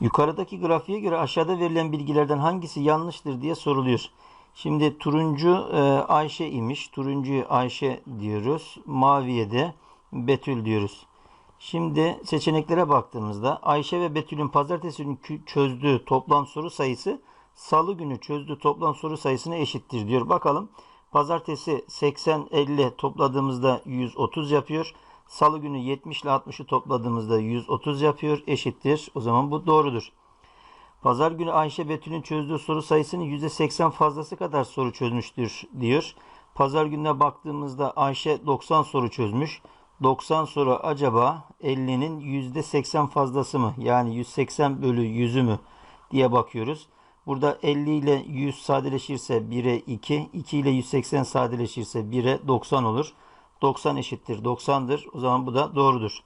Yukarıdaki grafiğe göre aşağıda verilen bilgilerden hangisi yanlıştır diye soruluyor. Şimdi turuncu e, Ayşe imiş. Turuncuyu Ayşe diyoruz. Maviye de Betül diyoruz. Şimdi seçeneklere baktığımızda Ayşe ve Betül'ün pazartesi günü çözdüğü toplam soru sayısı salı günü çözdüğü toplam soru sayısına eşittir diyor. Bakalım pazartesi 80-50 topladığımızda 130 yapıyor. Salı günü 70 ile 60'ı topladığımızda 130 yapıyor. Eşittir. O zaman bu doğrudur. Pazar günü Ayşe Betül'ün çözdüğü soru sayısının %80 fazlası kadar soru çözmüştür diyor. Pazar gününe baktığımızda Ayşe 90 soru çözmüş. 90 soru acaba 50'nin %80 fazlası mı? Yani 180 bölü 100'ü mü diye bakıyoruz. Burada 50 ile 100 sadeleşirse 1'e 2, 2 ile 180 sadeleşirse 1'e 90 olur. 90 eşittir 90'dır. O zaman bu da doğrudur.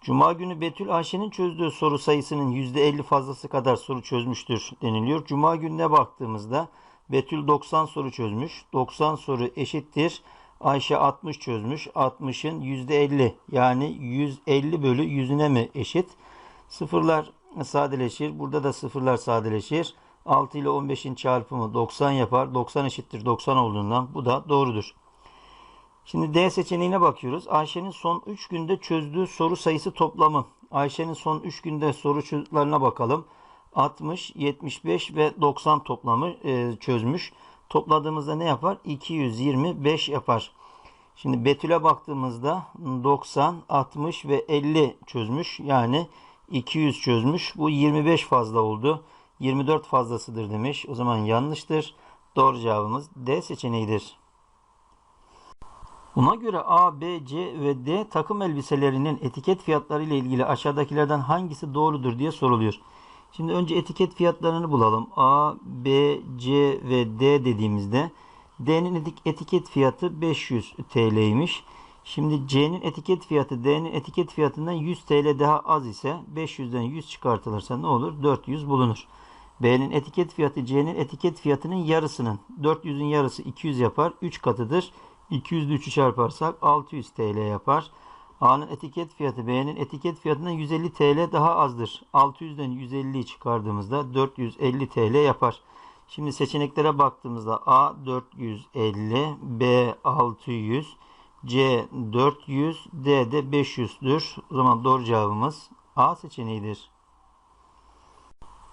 Cuma günü Betül Ayşe'nin çözdüğü soru sayısının %50 fazlası kadar soru çözmüştür deniliyor. Cuma gününe baktığımızda Betül 90 soru çözmüş. 90 soru eşittir. Ayşe 60 çözmüş. 60'ın %50 yani 150 bölü 100'üne mi eşit? Sıfırlar sadeleşir. Burada da sıfırlar sadeleşir. 6 ile 15'in çarpımı 90 yapar. 90 eşittir 90 olduğundan bu da doğrudur. Şimdi D seçeneğine bakıyoruz. Ayşe'nin son 3 günde çözdüğü soru sayısı toplamı. Ayşe'nin son 3 günde sorularına bakalım. 60, 75 ve 90 toplamı e, çözmüş. Topladığımızda ne yapar? 225 yapar. Şimdi Betül'e baktığımızda 90, 60 ve 50 çözmüş. Yani 200 çözmüş. Bu 25 fazla oldu. 24 fazlasıdır demiş. O zaman yanlıştır. Doğru cevabımız D seçeneğidir. Buna göre A, B, C ve D takım elbiselerinin etiket fiyatları ile ilgili aşağıdakilerden hangisi doğrudur diye soruluyor. Şimdi önce etiket fiyatlarını bulalım. A, B, C ve D dediğimizde D'nin etik- etiket fiyatı 500 TL'ymiş. Şimdi C'nin etiket fiyatı D'nin etiket fiyatından 100 TL daha az ise 500'den 100 çıkartılırsa ne olur? 400 bulunur. B'nin etiket fiyatı C'nin etiket fiyatının yarısının 400'ün yarısı 200 yapar. 3 katıdır. 200'lü 3'ü çarparsak 600 TL yapar. A'nın etiket fiyatı B'nin etiket fiyatından 150 TL daha azdır. 600'den 150'yi çıkardığımızda 450 TL yapar. Şimdi seçeneklere baktığımızda A 450, B 600, C 400, D de 500'dür. O zaman doğru cevabımız A seçeneğidir.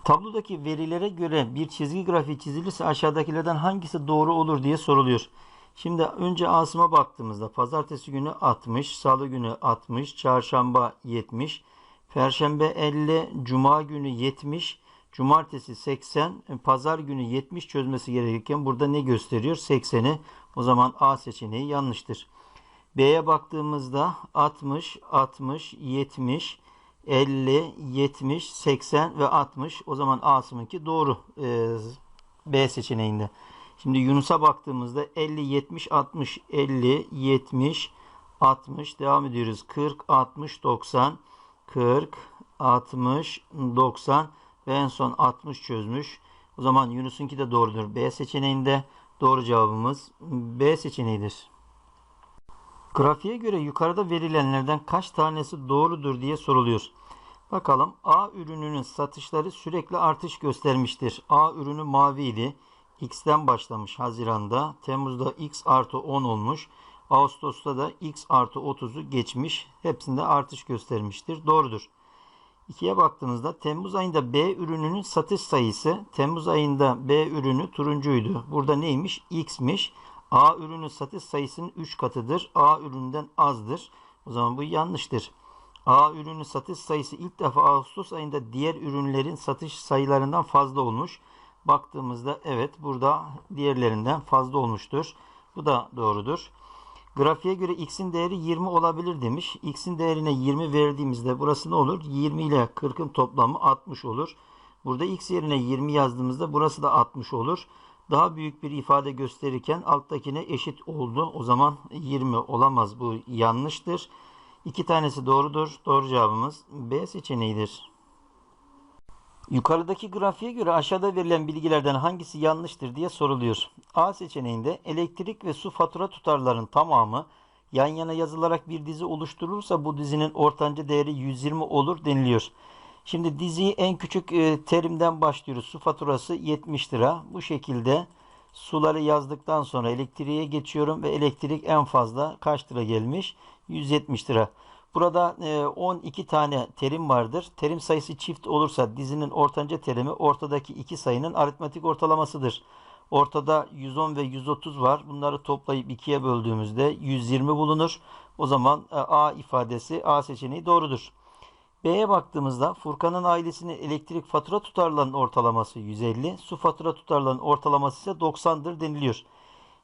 Tablodaki verilere göre bir çizgi grafiği çizilirse aşağıdakilerden hangisi doğru olur diye soruluyor. Şimdi önce Asım'a baktığımızda pazartesi günü 60, salı günü 60, çarşamba 70, perşembe 50, cuma günü 70, cumartesi 80, pazar günü 70 çözmesi gerekirken burada ne gösteriyor? 80'i. O zaman A seçeneği yanlıştır. B'ye baktığımızda 60, 60, 70, 50, 70, 80 ve 60. O zaman A'sımınki doğru ee, B seçeneğinde. Şimdi Yunus'a baktığımızda 50, 70, 60, 50, 70, 60 devam ediyoruz. 40, 60, 90, 40, 60, 90 ve en son 60 çözmüş. O zaman Yunus'unki de doğrudur. B seçeneğinde doğru cevabımız B seçeneğidir. Grafiğe göre yukarıda verilenlerden kaç tanesi doğrudur diye soruluyor. Bakalım A ürününün satışları sürekli artış göstermiştir. A ürünü maviydi. X'ten başlamış Haziran'da. Temmuz'da X artı 10 olmuş. Ağustos'ta da X artı 30'u geçmiş. Hepsinde artış göstermiştir. Doğrudur. 2'ye baktığınızda Temmuz ayında B ürününün satış sayısı Temmuz ayında B ürünü turuncuydu. Burada neymiş? X'miş. A ürünün satış sayısının 3 katıdır. A üründen azdır. O zaman bu yanlıştır. A ürünün satış sayısı ilk defa Ağustos ayında diğer ürünlerin satış sayılarından fazla olmuş. Baktığımızda evet burada diğerlerinden fazla olmuştur. Bu da doğrudur. Grafiğe göre x'in değeri 20 olabilir demiş. x'in değerine 20 verdiğimizde burası ne olur? 20 ile 40'ın toplamı 60 olur. Burada x yerine 20 yazdığımızda burası da 60 olur. Daha büyük bir ifade gösterirken alttakine eşit oldu. O zaman 20 olamaz. Bu yanlıştır. İki tanesi doğrudur. Doğru cevabımız B seçeneğidir. Yukarıdaki grafiğe göre aşağıda verilen bilgilerden hangisi yanlıştır diye soruluyor. A seçeneğinde elektrik ve su fatura tutarlarının tamamı yan yana yazılarak bir dizi oluşturulursa bu dizinin ortanca değeri 120 olur deniliyor. Şimdi diziyi en küçük e, terimden başlıyoruz. Su faturası 70 lira. Bu şekilde suları yazdıktan sonra elektriğe geçiyorum ve elektrik en fazla kaç lira gelmiş? 170 lira. Burada e, 12 tane terim vardır. Terim sayısı çift olursa dizinin ortanca terimi ortadaki iki sayının aritmetik ortalamasıdır. Ortada 110 ve 130 var. Bunları toplayıp ikiye böldüğümüzde 120 bulunur. O zaman e, A ifadesi A seçeneği doğrudur. B'ye baktığımızda Furkan'ın ailesinin elektrik fatura tutarlarının ortalaması 150, su fatura tutarlarının ortalaması ise 90'dır deniliyor.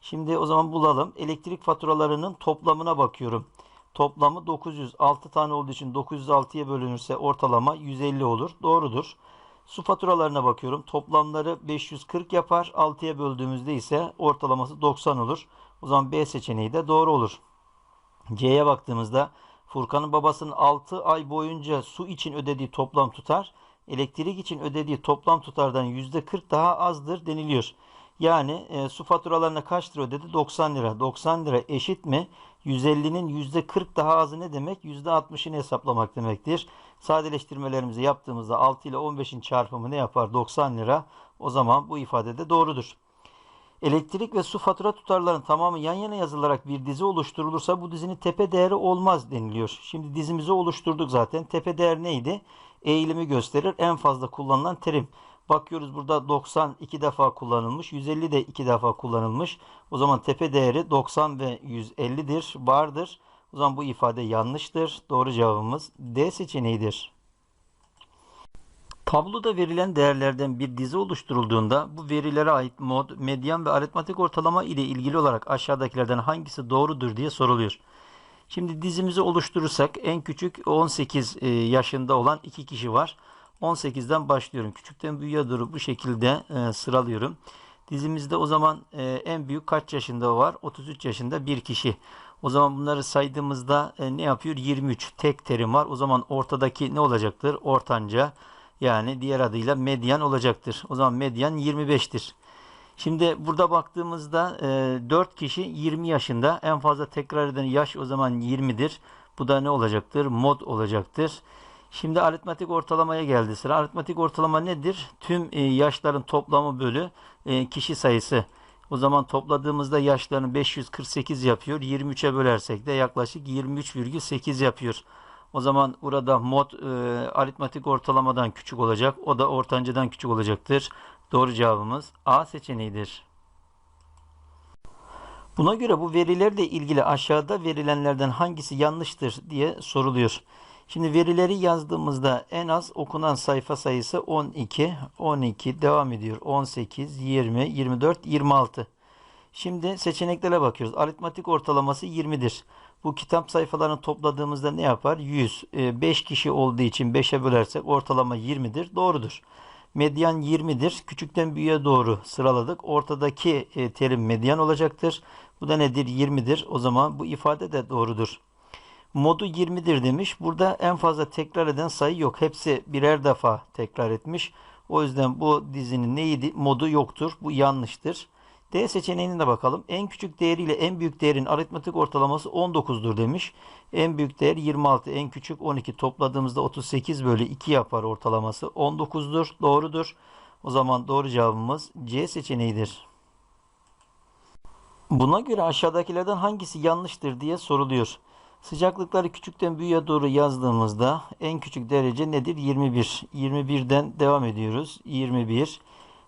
Şimdi o zaman bulalım. Elektrik faturalarının toplamına bakıyorum. Toplamı 900. 6 tane olduğu için 906'ya bölünürse ortalama 150 olur. Doğrudur. Su faturalarına bakıyorum. Toplamları 540 yapar. 6'ya böldüğümüzde ise ortalaması 90 olur. O zaman B seçeneği de doğru olur. C'ye baktığımızda Furkan'ın babasının 6 ay boyunca su için ödediği toplam tutar, elektrik için ödediği toplam tutardan %40 daha azdır deniliyor. Yani e, su faturalarına kaç lira ödedi? 90 lira. 90 lira eşit mi? 150'nin %40 daha azı ne demek? %60'ını hesaplamak demektir. Sadeleştirmelerimizi yaptığımızda 6 ile 15'in çarpımı ne yapar? 90 lira. O zaman bu ifade de doğrudur. Elektrik ve su fatura tutarlarının tamamı yan yana yazılarak bir dizi oluşturulursa bu dizinin tepe değeri olmaz deniliyor. Şimdi dizimizi oluşturduk zaten. Tepe değer neydi? Eğilimi gösterir. En fazla kullanılan terim. Bakıyoruz burada 90 iki defa kullanılmış. 150 de iki defa kullanılmış. O zaman tepe değeri 90 ve 150'dir. Vardır. O zaman bu ifade yanlıştır. Doğru cevabımız D seçeneğidir. Tabloda verilen değerlerden bir dizi oluşturulduğunda bu verilere ait mod, medyan ve aritmatik ortalama ile ilgili olarak aşağıdakilerden hangisi doğrudur diye soruluyor. Şimdi dizimizi oluşturursak en küçük 18 e, yaşında olan iki kişi var. 18'den başlıyorum. Küçükten büyüğe doğru bu şekilde e, sıralıyorum. Dizimizde o zaman e, en büyük kaç yaşında var? 33 yaşında bir kişi. O zaman bunları saydığımızda ne yapıyor? 23 tek terim var. O zaman ortadaki ne olacaktır? Ortanca. Yani diğer adıyla medyan olacaktır. O zaman medyan 25'tir. Şimdi burada baktığımızda e, 4 kişi 20 yaşında. En fazla tekrar eden yaş o zaman 20'dir. Bu da ne olacaktır? Mod olacaktır. Şimdi aritmetik ortalamaya geldi sıra. Aritmetik ortalama nedir? Tüm e, yaşların toplamı bölü e, kişi sayısı. O zaman topladığımızda yaşlarını 548 yapıyor. 23'e bölersek de yaklaşık 23,8 yapıyor. O zaman burada mod e, aritmatik ortalamadan küçük olacak. O da ortancadan küçük olacaktır. Doğru cevabımız A seçeneğidir. Buna göre bu verilerle ilgili aşağıda verilenlerden hangisi yanlıştır diye soruluyor. Şimdi verileri yazdığımızda en az okunan sayfa sayısı 12, 12 devam ediyor. 18, 20, 24, 26. Şimdi seçeneklere bakıyoruz. Aritmatik ortalaması 20'dir. Bu kitap sayfalarını topladığımızda ne yapar? 100. 5 ee, kişi olduğu için 5'e bölersek ortalama 20'dir. Doğrudur. Medyan 20'dir. Küçükten büyüğe doğru sıraladık. Ortadaki e, terim medyan olacaktır. Bu da nedir? 20'dir. O zaman bu ifade de doğrudur. Modu 20'dir demiş. Burada en fazla tekrar eden sayı yok. Hepsi birer defa tekrar etmiş. O yüzden bu dizinin neydi? Modu yoktur. Bu yanlıştır. D seçeneğine de bakalım. En küçük değeriyle en büyük değerin aritmetik ortalaması 19'dur demiş. En büyük değer 26, en küçük 12. Topladığımızda 38 bölü 2 yapar ortalaması. 19'dur. Doğrudur. O zaman doğru cevabımız C seçeneğidir. Buna göre aşağıdakilerden hangisi yanlıştır diye soruluyor. Sıcaklıkları küçükten büyüğe doğru yazdığımızda en küçük derece nedir? 21. 21'den devam ediyoruz. 21.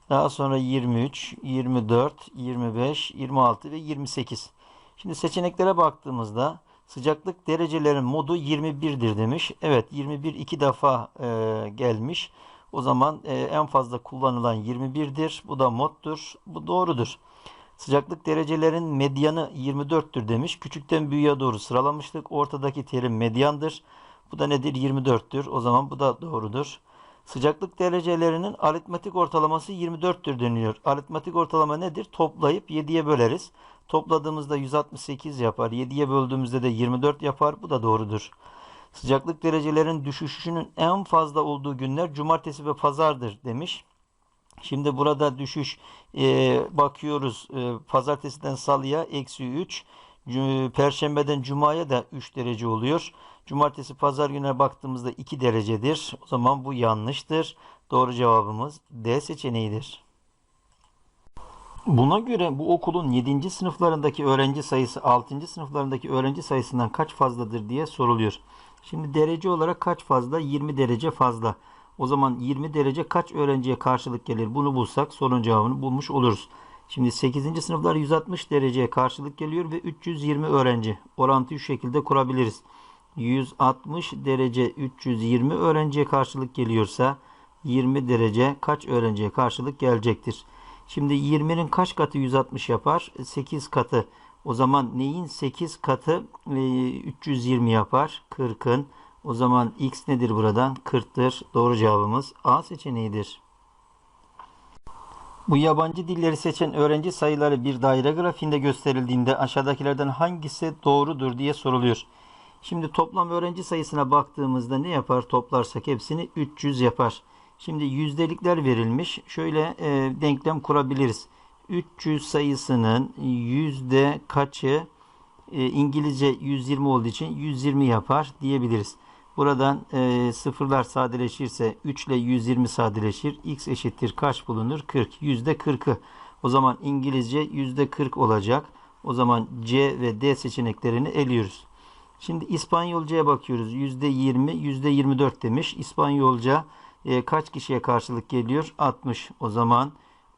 Daha sonra 23, 24, 25, 26 ve 28. Şimdi seçeneklere baktığımızda sıcaklık derecelerin modu 21'dir demiş. Evet 21 iki defa e, gelmiş. O zaman e, en fazla kullanılan 21'dir. Bu da moddur. Bu doğrudur. Sıcaklık derecelerin medyanı 24'tür demiş. Küçükten büyüğe doğru sıralamıştık. Ortadaki terim medyandır. Bu da nedir? 24'tür. O zaman bu da doğrudur. Sıcaklık derecelerinin aritmetik ortalaması 24'tür deniliyor. Aritmetik ortalama nedir? Toplayıp 7'ye böleriz. Topladığımızda 168 yapar. 7'ye böldüğümüzde de 24 yapar. Bu da doğrudur. Sıcaklık derecelerin düşüşünün en fazla olduğu günler cumartesi ve pazardır demiş. Şimdi burada düşüş e, bakıyoruz e, pazartesiden salıya eksi 3. Cu- Perşembeden Cuma'ya da 3 derece oluyor. Cumartesi pazar gününe baktığımızda 2 derecedir. O zaman bu yanlıştır. Doğru cevabımız D seçeneğidir. Buna göre bu okulun 7. sınıflarındaki öğrenci sayısı 6. sınıflarındaki öğrenci sayısından kaç fazladır diye soruluyor. Şimdi derece olarak kaç fazla? 20 derece fazla. O zaman 20 derece kaç öğrenciye karşılık gelir? Bunu bulsak sorunun cevabını bulmuş oluruz. Şimdi 8. sınıflar 160 dereceye karşılık geliyor ve 320 öğrenci. Orantıyı şu şekilde kurabiliriz. 160 derece 320 öğrenciye karşılık geliyorsa 20 derece kaç öğrenciye karşılık gelecektir? Şimdi 20'nin kaç katı 160 yapar? 8 katı. O zaman neyin 8 katı e, 320 yapar? 40'ın. O zaman x nedir buradan? 40'tır. Doğru cevabımız A seçeneğidir. Bu yabancı dilleri seçen öğrenci sayıları bir daire grafiğinde gösterildiğinde aşağıdakilerden hangisi doğrudur diye soruluyor. Şimdi toplam öğrenci sayısına baktığımızda ne yapar? Toplarsak hepsini 300 yapar. Şimdi yüzdelikler verilmiş. Şöyle e, denklem kurabiliriz. 300 sayısının yüzde kaçı e, İngilizce 120 olduğu için 120 yapar diyebiliriz. Buradan e, sıfırlar sadeleşirse 3 ile 120 sadeleşir. X eşittir kaç bulunur? 40. Yüzde 40'ı. O zaman İngilizce yüzde 40 olacak. O zaman C ve D seçeneklerini eliyoruz. Şimdi İspanyolcaya bakıyoruz. Yüzde 20, yüzde 24 demiş. İspanyolca e, kaç kişiye karşılık geliyor? 60. O zaman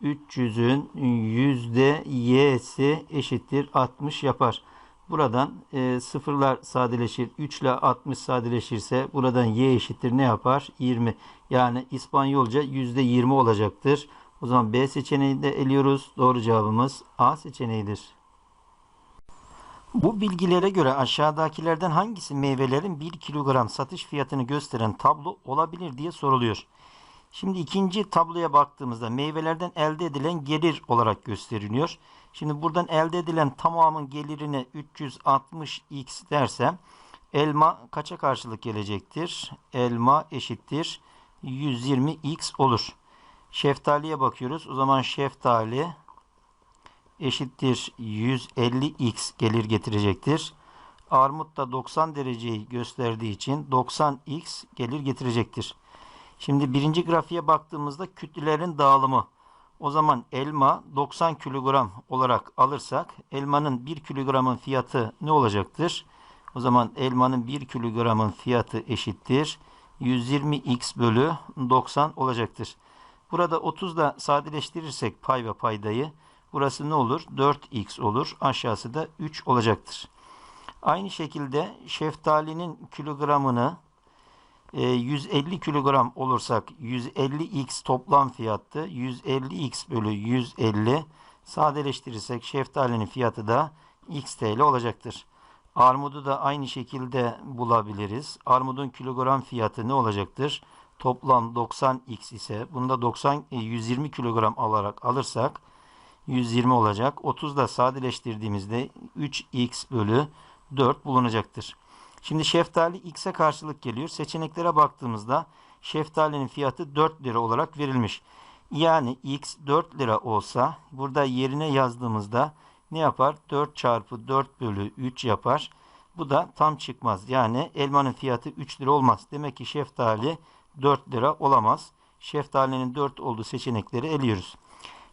300'ün yüzde y'si eşittir 60 yapar. Buradan e, sıfırlar sadeleşir. 3 ile 60 sadeleşirse buradan y eşittir ne yapar? 20. Yani İspanyolca yüzde 20 olacaktır. O zaman B seçeneğini de eliyoruz. Doğru cevabımız A seçeneğidir. Bu bilgilere göre aşağıdakilerden hangisi meyvelerin 1 kilogram satış fiyatını gösteren tablo olabilir diye soruluyor. Şimdi ikinci tabloya baktığımızda meyvelerden elde edilen gelir olarak gösteriliyor. Şimdi buradan elde edilen tamamın gelirine 360x dersem elma kaça karşılık gelecektir? Elma eşittir 120x olur. Şeftaliye bakıyoruz. O zaman şeftali eşittir 150x gelir getirecektir. Armut da 90 dereceyi gösterdiği için 90x gelir getirecektir. Şimdi birinci grafiğe baktığımızda kütlelerin dağılımı. O zaman elma 90 kilogram olarak alırsak elmanın 1 kilogramın fiyatı ne olacaktır? O zaman elmanın 1 kilogramın fiyatı eşittir. 120x bölü 90 olacaktır. Burada 30 da sadeleştirirsek pay ve paydayı burası ne olur? 4x olur. Aşağısı da 3 olacaktır. Aynı şekilde şeftalinin kilogramını 150 kilogram olursak 150x toplam fiyattı. 150x bölü 150 sadeleştirirsek şeftalinin fiyatı da x TL olacaktır. Armudu da aynı şekilde bulabiliriz. Armudun kilogram fiyatı ne olacaktır? Toplam 90x ise bunda 90 120 kilogram alarak alırsak 120 olacak. 30 da sadeleştirdiğimizde 3x bölü 4 bulunacaktır. Şimdi şeftali x'e karşılık geliyor. Seçeneklere baktığımızda şeftalinin fiyatı 4 lira olarak verilmiş. Yani x 4 lira olsa burada yerine yazdığımızda ne yapar? 4 çarpı 4 bölü 3 yapar. Bu da tam çıkmaz. Yani elmanın fiyatı 3 lira olmaz. Demek ki şeftali 4 lira olamaz. Şeftalinin 4 olduğu seçenekleri eliyoruz.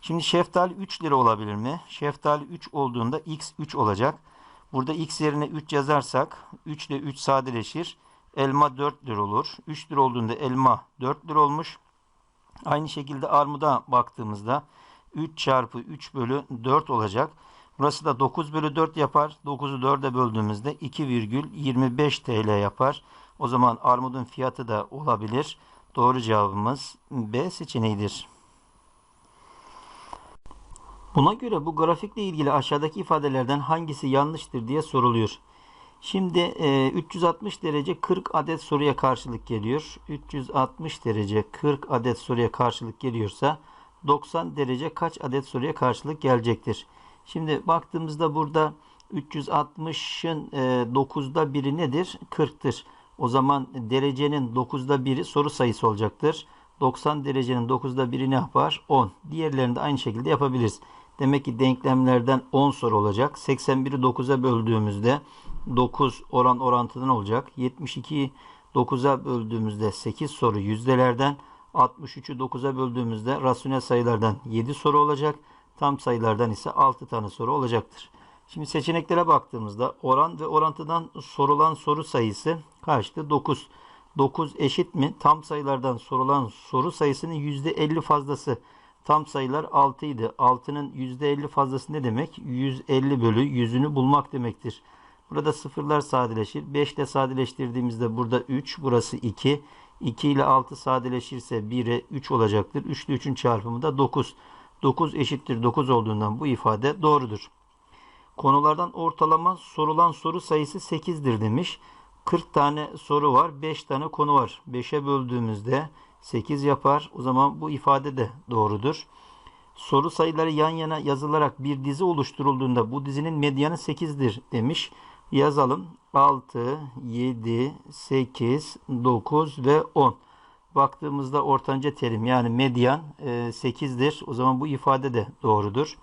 Şimdi şeftali 3 lira olabilir mi? Şeftali 3 olduğunda x 3 olacak. Burada x yerine 3 yazarsak 3 ile 3 sadeleşir. Elma 4 lira olur. 3 lira olduğunda elma 4 lira olmuş. Aynı şekilde armuda baktığımızda 3 çarpı 3 bölü 4 olacak. Burası da 9 bölü 4 yapar. 9'u 4'e böldüğümüzde 2,25 TL yapar. O zaman armudun fiyatı da olabilir. Doğru cevabımız B seçeneğidir. Buna göre bu grafikle ilgili aşağıdaki ifadelerden hangisi yanlıştır diye soruluyor. Şimdi e, 360 derece 40 adet soruya karşılık geliyor. 360 derece 40 adet soruya karşılık geliyorsa 90 derece kaç adet soruya karşılık gelecektir? Şimdi baktığımızda burada 360'ın e, 9'da biri nedir? 40'tır. O zaman derecenin 9'da biri soru sayısı olacaktır. 90 derecenin 9'da biri ne yapar? 10. Diğerlerini de aynı şekilde yapabiliriz. Demek ki denklemlerden 10 soru olacak. 81'i 9'a böldüğümüzde 9 oran orantıdan olacak. 72'yi 9'a böldüğümüzde 8 soru yüzdelerden. 63'ü 9'a böldüğümüzde rasyonel sayılardan 7 soru olacak. Tam sayılardan ise 6 tane soru olacaktır. Şimdi seçeneklere baktığımızda oran ve orantıdan sorulan soru sayısı kaçtı? 9. 9 eşit mi? Tam sayılardan sorulan soru sayısının %50 fazlası. Tam sayılar 6 idi. 6'nın %50 fazlası ne demek? 150 bölü 100'ünü bulmak demektir. Burada sıfırlar sadeleşir. 5 ile sadeleştirdiğimizde burada 3, burası 2. 2 ile 6 sadeleşirse 1'e 3 olacaktır. 3 ile 3'ün çarpımı da 9. 9 eşittir 9 olduğundan bu ifade doğrudur. Konulardan ortalama sorulan soru sayısı 8'dir demiş. 40 tane soru var, 5 tane konu var. 5'e böldüğümüzde 8 yapar. O zaman bu ifade de doğrudur. Soru sayıları yan yana yazılarak bir dizi oluşturulduğunda bu dizinin medyanı 8'dir demiş. Yazalım. 6, 7, 8, 9 ve 10. Baktığımızda ortanca terim yani medyan 8'dir. O zaman bu ifade de doğrudur.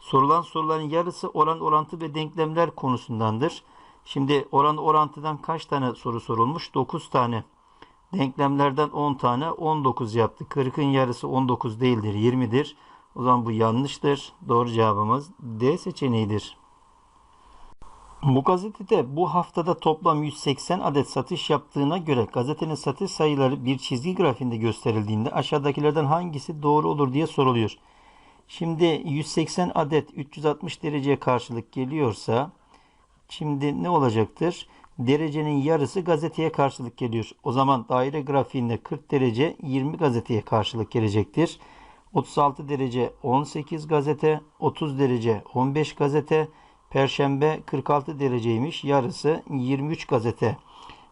Sorulan soruların yarısı oran orantı ve denklemler konusundandır. Şimdi oran orantıdan kaç tane soru sorulmuş? 9 tane. Denklemlerden 10 tane 19 yaptı. 40'ın yarısı 19 değildir 20'dir. O zaman bu yanlıştır. Doğru cevabımız D seçeneğidir. Bu gazetede bu haftada toplam 180 adet satış yaptığına göre gazetenin satış sayıları bir çizgi grafiğinde gösterildiğinde aşağıdakilerden hangisi doğru olur diye soruluyor. Şimdi 180 adet 360 dereceye karşılık geliyorsa şimdi ne olacaktır? Derecenin yarısı gazeteye karşılık geliyor. O zaman daire grafiğinde 40 derece 20 gazeteye karşılık gelecektir. 36 derece 18 gazete, 30 derece 15 gazete, Perşembe 46 dereceymiş. Yarısı 23 gazete.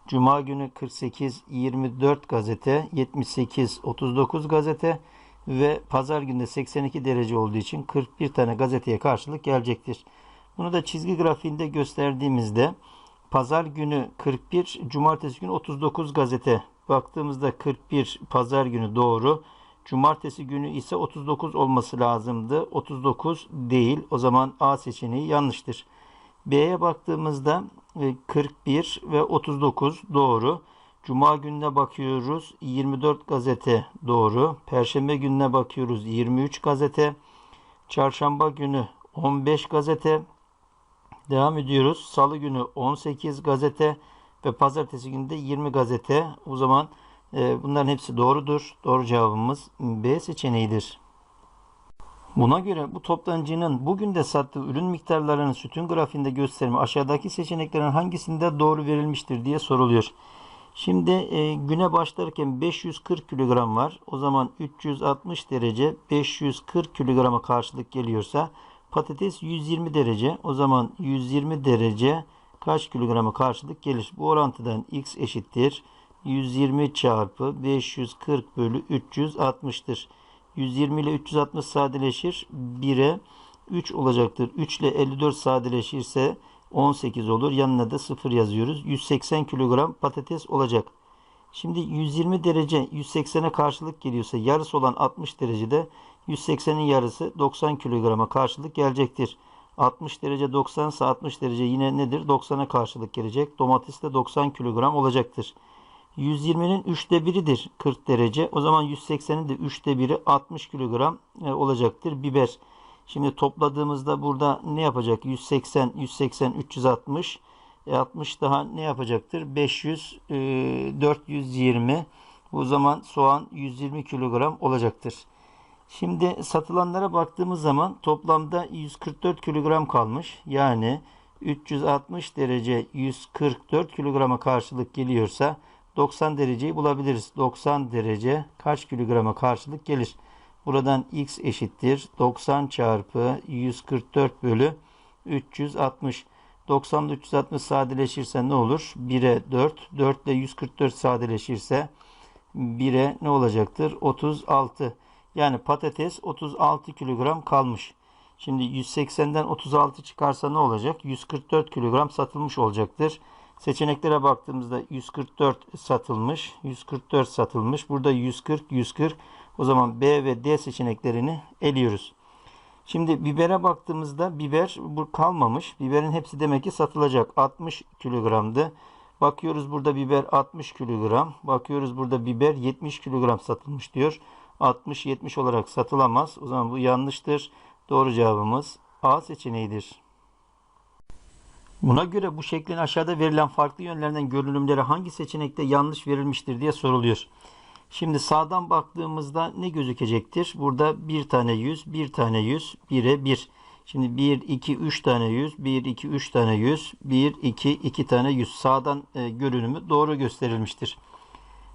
Cuma günü 48 24 gazete, 78 39 gazete ve pazar günde 82 derece olduğu için 41 tane gazeteye karşılık gelecektir. Bunu da çizgi grafiğinde gösterdiğimizde pazar günü 41, cumartesi günü 39 gazete. Baktığımızda 41 pazar günü doğru. Cumartesi günü ise 39 olması lazımdı. 39 değil. O zaman A seçeneği yanlıştır. B'ye baktığımızda 41 ve 39 doğru. Cuma gününe bakıyoruz 24 gazete doğru. Perşembe gününe bakıyoruz 23 gazete. Çarşamba günü 15 gazete. Devam ediyoruz. Salı günü 18 gazete ve pazartesi günü de 20 gazete. O zaman e, bunların hepsi doğrudur. Doğru cevabımız B seçeneğidir. Buna göre bu toptancının bugün de sattığı ürün miktarlarının sütun grafiğinde gösterimi aşağıdaki seçeneklerin hangisinde doğru verilmiştir diye soruluyor. Şimdi e, güne başlarken 540 kilogram var. O zaman 360 derece 540 kilograma karşılık geliyorsa patates 120 derece. O zaman 120 derece kaç kilograma karşılık gelir? Bu orantıdan x eşittir. 120 çarpı 540 bölü 360'tır. 120 ile 360 sadeleşir. 1'e 3 olacaktır. 3 ile 54 sadeleşirse 18 olur. Yanına da 0 yazıyoruz. 180 kilogram patates olacak. Şimdi 120 derece 180'e karşılık geliyorsa yarısı olan 60 derecede 180'in yarısı 90 kilograma karşılık gelecektir. 60 derece 90 ise 60 derece yine nedir? 90'a karşılık gelecek. Domates de 90 kilogram olacaktır. 120'nin 3'te 1'idir 40 derece. O zaman 180'in de 3'te 1'i 60 kilogram e, olacaktır. Biber. Şimdi topladığımızda burada ne yapacak? 180, 180, 360. E 60 daha ne yapacaktır? 500, e, 420. Bu zaman soğan 120 kilogram olacaktır. Şimdi satılanlara baktığımız zaman toplamda 144 kilogram kalmış. Yani 360 derece 144 kilograma karşılık geliyorsa 90 dereceyi bulabiliriz. 90 derece kaç kilograma karşılık gelir? Buradan x eşittir. 90 çarpı 144 bölü 360. 90 ile 360 sadeleşirse ne olur? 1'e 4. 4 ile 144 sadeleşirse 1'e ne olacaktır? 36. Yani patates 36 kilogram kalmış. Şimdi 180'den 36 çıkarsa ne olacak? 144 kilogram satılmış olacaktır. Seçeneklere baktığımızda 144 satılmış, 144 satılmış. Burada 140, 140. O zaman B ve D seçeneklerini eliyoruz. Şimdi bibere baktığımızda biber bu kalmamış. Biberin hepsi demek ki satılacak. 60 kilogramdı. Bakıyoruz burada biber 60 kilogram. Bakıyoruz burada biber 70 kilogram satılmış diyor. 60-70 olarak satılamaz. O zaman bu yanlıştır. Doğru cevabımız A seçeneğidir. Buna göre bu şeklin aşağıda verilen farklı yönlerinden görünümleri hangi seçenekte yanlış verilmiştir diye soruluyor. Şimdi sağdan baktığımızda ne gözükecektir? Burada bir tane yüz, bir tane yüz, bire bir. Şimdi 1, 2, 3 tane yüz, 1, 2, 3 tane yüz, 1, 2, 2 tane yüz. Sağdan e, görünümü doğru gösterilmiştir.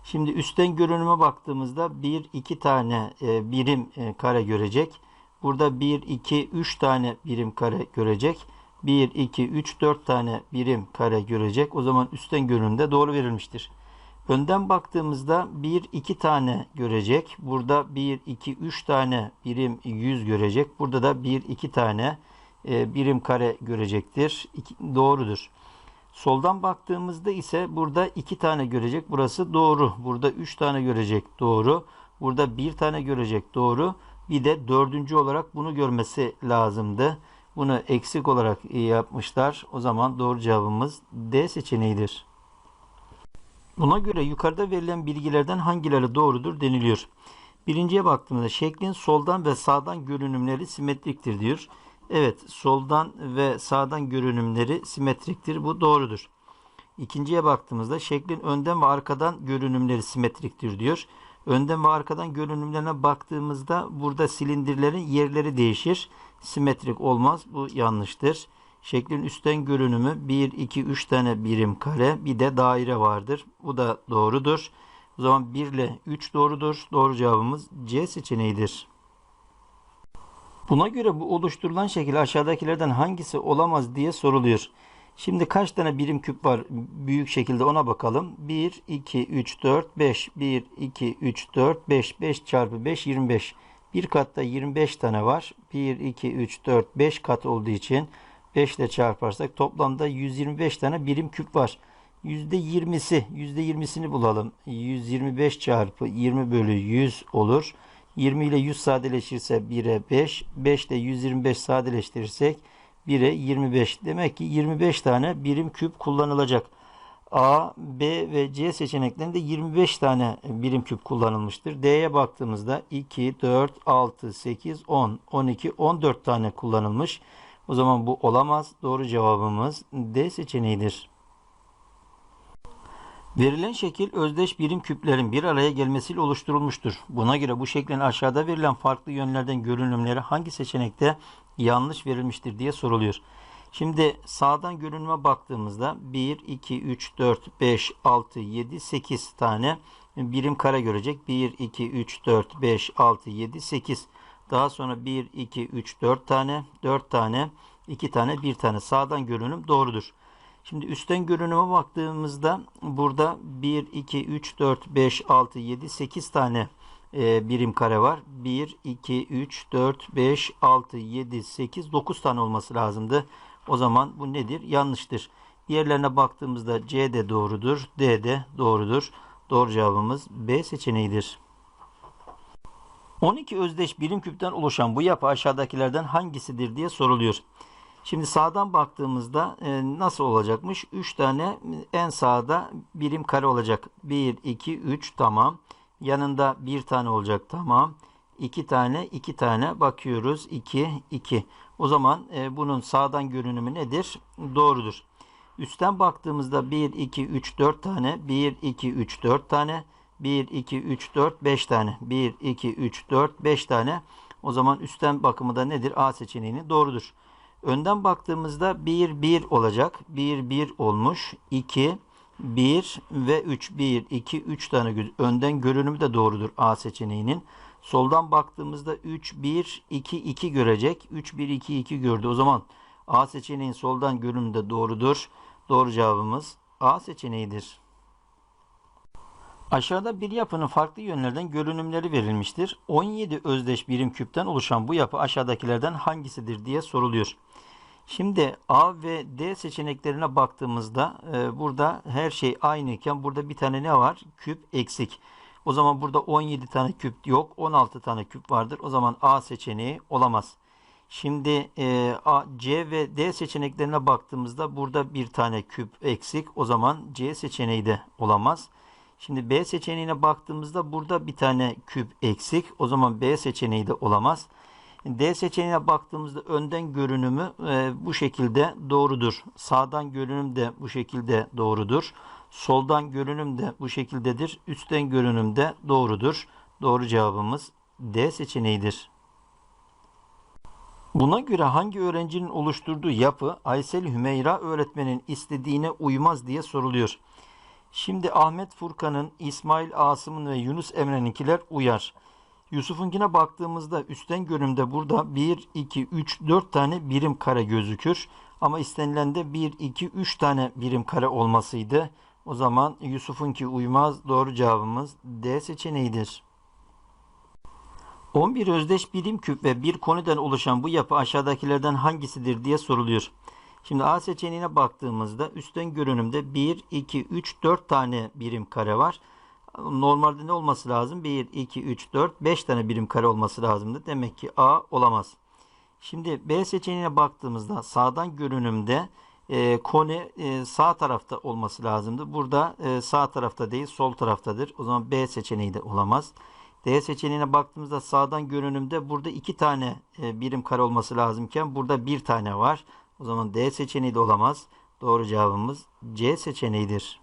Şimdi üstten görünüme baktığımızda 1, 2 tane e, birim e, kare görecek. Burada 1, 2, 3 tane birim kare görecek. 1, 2, 3, 4 tane birim kare görecek. O zaman üstten görünümde doğru verilmiştir. Önden baktığımızda 1, 2 tane görecek. Burada 1, 2, 3 tane birim yüz görecek. Burada da 1, 2 tane e, birim kare görecektir. Doğrudur. Soldan baktığımızda ise burada 2 tane görecek. Burası doğru. Burada 3 tane görecek. Doğru. Burada 1 tane görecek. Doğru. Bir de dördüncü olarak bunu görmesi lazımdı. Bunu eksik olarak yapmışlar. O zaman doğru cevabımız D seçeneğidir. Buna göre yukarıda verilen bilgilerden hangileri doğrudur deniliyor. Birinciye baktığımızda şeklin soldan ve sağdan görünümleri simetriktir diyor. Evet soldan ve sağdan görünümleri simetriktir. Bu doğrudur. İkinciye baktığımızda şeklin önden ve arkadan görünümleri simetriktir diyor. Önden ve arkadan görünümlerine baktığımızda burada silindirlerin yerleri değişir. Simetrik olmaz. Bu yanlıştır. Şeklin üstten görünümü 1, 2, 3 tane birim kare bir de daire vardır. Bu da doğrudur. O zaman 1 ile 3 doğrudur. Doğru cevabımız C seçeneğidir. Buna göre bu oluşturulan şekil aşağıdakilerden hangisi olamaz diye soruluyor. Şimdi kaç tane birim küp var büyük şekilde ona bakalım. 1, 2, 3, 4, 5. 1, 2, 3, 4, 5. 5 çarpı 5, 25. Bir katta 25 tane var. 1, 2, 3, 4, 5 kat olduğu için 5 ile çarparsak toplamda 125 tane birim küp var. %20'si, %20'sini bulalım. 125 çarpı 20 bölü 100 olur. 20 ile 100 sadeleşirse 1'e 5. 5 ile 125 sadeleştirirsek 1'e 25. Demek ki 25 tane birim küp kullanılacak. A, B ve C seçeneklerinde 25 tane birim küp kullanılmıştır. D'ye baktığımızda 2, 4, 6, 8, 10, 12, 14 tane kullanılmış. O zaman bu olamaz. Doğru cevabımız D seçeneğidir. Verilen şekil özdeş birim küplerin bir araya gelmesiyle oluşturulmuştur. Buna göre bu şeklin aşağıda verilen farklı yönlerden görünümleri hangi seçenekte yanlış verilmiştir diye soruluyor. Şimdi sağdan görünüme baktığımızda 1, 2, 3, 4, 5, 6, 7, 8 tane birim kare görecek. 1, 2, 3, 4, 5, 6, 7, 8. Daha sonra 1, 2, 3, 4 tane, 4 tane, 2 tane, 1 tane. Sağdan görünüm doğrudur. Şimdi üstten görünüme baktığımızda burada 1, 2, 3, 4, 5, 6, 7, 8 tane e, birim kare var. 1, 2, 3, 4, 5, 6, 7, 8, 9 tane olması lazımdı. O zaman bu nedir? Yanlıştır. Diğerlerine baktığımızda C de doğrudur. D de doğrudur. Doğru cevabımız B seçeneğidir. 12 özdeş birim küpten oluşan bu yapı aşağıdakilerden hangisidir diye soruluyor. Şimdi sağdan baktığımızda e, nasıl olacakmış? 3 tane en sağda birim kare olacak. 1, 2, 3 tamam. Yanında bir tane olacak tamam. 2 tane 2 tane bakıyoruz. 2, 2. O zaman e, bunun sağdan görünümü nedir? Doğrudur. Üstten baktığımızda 1, 2, 3, 4 tane. 1, 2, 3, 4 tane. 1, 2, 3, 4, 5 tane. 1, 2, 3, 4, 5 tane. O zaman üstten bakımı da nedir? A seçeneğini doğrudur. Önden baktığımızda 1, 1 olacak. 1, 1 olmuş. 2, 1 ve 3. 1, 2, 3 tane önden görünümü de doğrudur A seçeneğinin. Soldan baktığımızda 3, 1, 2, 2 görecek. 3, 1, 2, 2 gördü. O zaman A seçeneğin soldan görünümü de doğrudur. Doğru cevabımız A seçeneğidir. Aşağıda bir yapının farklı yönlerden görünümleri verilmiştir. 17 özdeş birim küpten oluşan bu yapı aşağıdakilerden hangisidir diye soruluyor. Şimdi A ve D seçeneklerine baktığımızda e, burada her şey aynı iken burada bir tane ne var? Küp eksik. O zaman burada 17 tane küp yok. 16 tane küp vardır. O zaman A seçeneği olamaz. Şimdi e, A, C ve D seçeneklerine baktığımızda burada bir tane küp eksik. O zaman C seçeneği de olamaz. Şimdi B seçeneğine baktığımızda burada bir tane küp eksik. O zaman B seçeneği de olamaz. D seçeneğine baktığımızda önden görünümü e, bu şekilde doğrudur. Sağdan görünüm de bu şekilde doğrudur. Soldan görünüm de bu şekildedir. Üstten görünüm de doğrudur. Doğru cevabımız D seçeneğidir. Buna göre hangi öğrencinin oluşturduğu yapı Aysel Hümeyra öğretmenin istediğine uymaz diye soruluyor. Şimdi Ahmet Furkan'ın, İsmail Asım'ın ve Yunus Emre'ninkiler uyar. Yusuf'unkine baktığımızda üstten görünümde burada 1, 2, 3, 4 tane birim kare gözükür. Ama istenilen de 1, 2, 3 tane birim kare olmasıydı. O zaman Yusuf'unki uymaz. Doğru cevabımız D seçeneğidir. 11 özdeş birim küp ve bir koniden oluşan bu yapı aşağıdakilerden hangisidir diye soruluyor. Şimdi A seçeneğine baktığımızda üstten görünümde 1, 2, 3, 4 tane birim kare var. Normalde ne olması lazım? 1, 2, 3, 4, 5 tane birim kare olması lazımdı. Demek ki A olamaz. Şimdi B seçeneğine baktığımızda sağdan görünümde e, kone e, sağ tarafta olması lazımdı. Burada e, sağ tarafta değil sol taraftadır. O zaman B seçeneği de olamaz. D seçeneğine baktığımızda sağdan görünümde burada iki tane e, birim kare olması lazımken burada bir tane var. O zaman D seçeneği de olamaz. Doğru cevabımız C seçeneğidir.